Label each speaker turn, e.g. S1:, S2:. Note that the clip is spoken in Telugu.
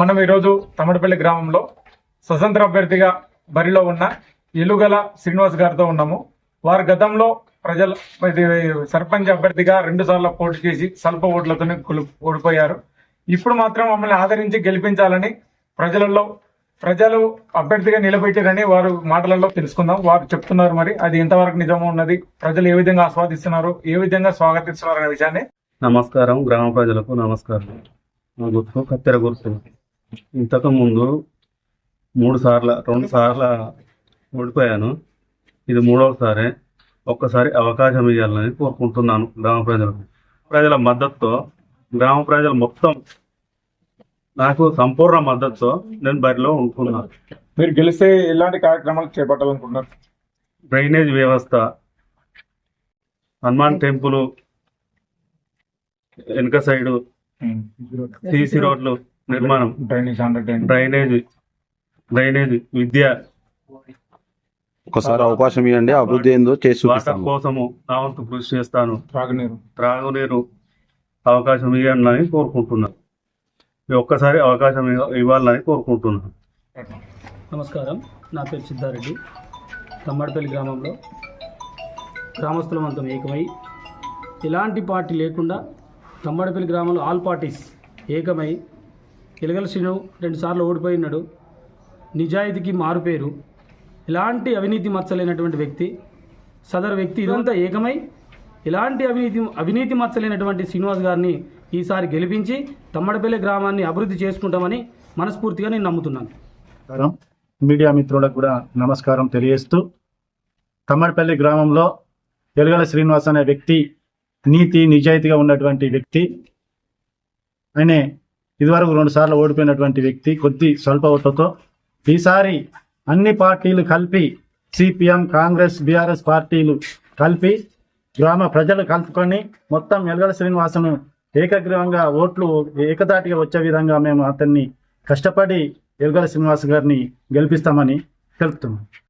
S1: మనం ఈరోజు తమడపల్లి గ్రామంలో స్వతంత్ర అభ్యర్థిగా బరిలో ఉన్న ఎలుగల శ్రీనివాస్ గారితో ఉన్నాము. వారు గతంలో ప్రజల సర్పంచ్ అభ్యర్థిగా రెండు సార్లు పోటీ చేసి స్వల్ప ఓట్లతోనే ఓడిపోయారు. ఇప్పుడు మాత్రం మమ్మల్ని ఆదరించి గెలిపించాలని ప్రజలలో ప్రజలు అభ్యర్థిగా నిలబెట్టారని వారు మాటలలో తెలుసుకుందాం. వారు చెప్తున్నారు మరి అది ఎంతవరకు నిజమో ఉన్నది ప్రజలు ఏ విధంగా ఆస్వాదిస్తున్నారు ఏ విధంగా స్వాగతిస్తున్నారు అనే విషయాన్ని.
S2: నమస్కారం గ్రామ ప్రజలకు నమస్కారం. గుర్తు కత్తెర గుర్తు. ఇంతకు ముందు మూడు సార్ల రెండు సార్ల ఓడిపోయాను. ఇది మూడవసారి ఒక్కసారి అవకాశం ఇవ్వాలని కోరుకుంటున్నాను గ్రామ ప్రజలకు. ప్రజల మద్దతుతో గ్రామ ప్రజలు మొత్తం నాకు సంపూర్ణ మద్దతుతో నేను బరిలో ఉంటున్నాను.
S1: మీరు గెలిస్తే ఎలాంటి కార్యక్రమాలు చేపట్టాలనుకుంటున్నారు?
S2: డ్రైనేజ్ వ్యవస్థ హనుమాన్ టెంపుల్ వెనుక సైడు సీసీ రోడ్లు నిర్మాణం.
S1: డ్రైనేజ్ అండర్ డ్రైనేజ్
S2: డ్రైనేజ్ విద్య.
S3: ఒకసారి అవకాశం ఇవ్వండి అభివృద్ధి ఏందో చేసి
S2: వాటర్ కోసము నా వంతు కృషి చేస్తాను.
S1: త్రాగునీరు.
S2: త్రాగునీరు అవకాశం ఇవ్వాలని కోరుకుంటున్నాను. ఈ ఒక్కసారి అవకాశం ఇవ్వ- ఇవ్వాలని కోరుకుంటున్నాను.
S4: నమస్కారం. నా పేరు సిద్ధారెడ్డి. తమ్మడిపల్లి గ్రామంలో గ్రామస్తులమంతం ఏకమై ఎలాంటి పార్టీ లేకుండా తమ్మడిపల్లి గ్రామంలో ఆల్ పార్టీస్ ఏకమై కిలగల శ్రీను రెండుసార్లు ఓడిపోయినాడు నిజాయితీకి మారుపేరు ఎలాంటి అవినీతి మచ్చలేనటువంటి వ్యక్తి. సదరు వ్యక్తి ఇదంతా ఏకమై ఎలాంటి అవినీతి అవినీతి మచ్చలేనటువంటి శ్రీనివాస్ గారిని ఈసారి గెలిపించి తమ్మడపల్లె గ్రామాన్ని అభివృద్ధి చేసుకుంటామని మనస్ఫూర్తిగా నేను నమ్ముతున్నాను.
S5: మీడియా మిత్రులకు కూడా నమస్కారం తెలియజేస్తూ తమ్మడపల్లి గ్రామంలో ఎలుగల శ్రీనివాస్ అనే వ్యక్తి నీతి నిజాయితీగా ఉన్నటువంటి వ్యక్తి. ఆయనే ఇదివరకు రెండు సార్లు ఓడిపోయినటువంటి వ్యక్తి కొద్ది స్వల్ప ఓట్లతో ఈసారి అన్ని పార్టీలు కలిపి సిపిఎం కాంగ్రెస్ బీఆర్ఎస్ పార్టీలు కలిపి గ్రామ ప్రజలు కలుపుకొని మొత్తం ఎలుగల శ్రీనివాసను ఏకగ్రీవంగా ఓట్లు ఏకదాటిగా వచ్చే విధంగా మేము అతన్ని కష్టపడి ఎలుగల శ్రీనివాస్ గారిని గెలిపిస్తామని తెలుపుతున్నాం.